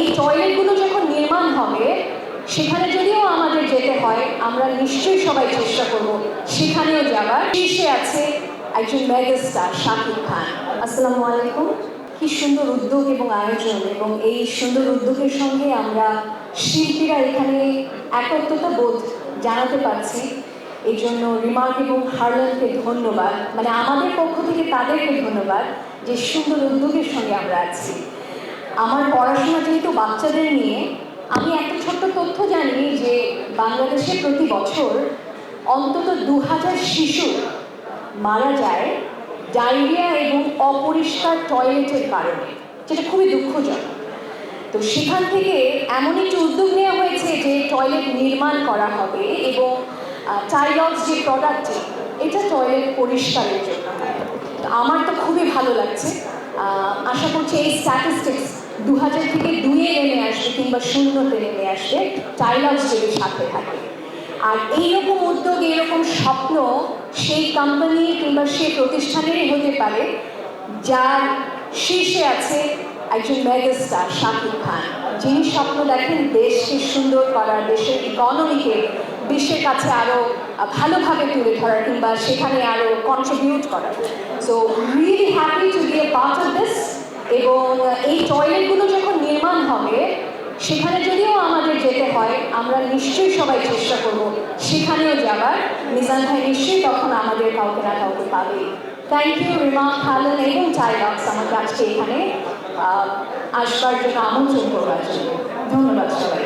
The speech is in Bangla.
এই টয়লেটগুলো যখন নির্মাণ হবে, সেখানে যদিও আমাদের যেতে হয়, আমরা নিশ্চয়ই সবাই চেষ্টা করব সেখানেও যাবার। শীর্ষে আছে একজন মেগাস্টার, শাকিব খান। আসসালামু আলাইকুম। কি সুন্দর উদ্যোগ এবং আয়োজন এবং এই সুন্দর উদ্যোগের সঙ্গে আমরা শিল্পীরা এখানে একত্রতা বোধ জানাতে পারছি। এই জন্য রিমার্ক এবং হার্লানকে ধন্যবাদ। মানে আমাদের পক্ষ থেকে তাদেরকে ধন্যবাদ যে সুন্দর উদ্যোগের সঙ্গে আমরা আছি। আমার পড়াশোনা যেহেতু বাচ্চাদের নিয়ে, আমি একটা ছোট্ট তথ্য জানি যে বাংলাদেশে প্রতি বছর অন্তত দু হাজার শিশু মারা যায় ডায়রিয়া এবং অপরিষ্কার টয়লেটের কারণে, যেটা খুবই দুঃখজনক। তো সেখান থেকে এমন একটি উদ্যোগ নেওয়া হয়েছে যে টয়লেট নির্মাণ করা হবে এবং টাইলক্স যে প্রোডাক্টটি এটা টয়লেট পরিষ্কারের জন্য আমার তো খুবই ভালো লাগছে। আশা করছি এই স্ট্যাটিস্টিক্স দু হাজার থেকে দুইয়ে নেমে আসবে কিংবা শূন্যতে নেমে আসবে টাইলক্স যদি সাথে থাকে। আর এইরকম উদ্যোগ, এইরকম স্বপ্ন সেই কোম্পানি কিংবা সেই প্রতিষ্ঠানেরই হতে পারে, যার শীর্ষে আছে একজন মেগাস্টার শাকিব খান। যিনি স্বপ্ন দেখেন দেশকে সুন্দর করার, দেশের ইকোনমিকে বিশ্বের কাছে আরও ভালোভাবে তুলে ধরার কিংবা সেখানে আরও কন্ট্রিবিউট করার। So really happy to be a part of this এবং এই টয়লেটগুলো যখন নির্মাণ হবে, সেখানে যদিও আমাদের যেতে হয়, আমরা নিশ্চয়ই সবাই চেষ্টা করব সেখানেও যাবার। মিজান ভাই নিশ্চয়ই তখন আমাদের কাউকে না কাউকে পাবে। থ্যাংক ইউ রিমা খালেন এবং চাইলক্স আমাকে আজকে এখানে আসবার জন্য আমন্ত্রণ করবার জন্য। ধন্যবাদ সবাই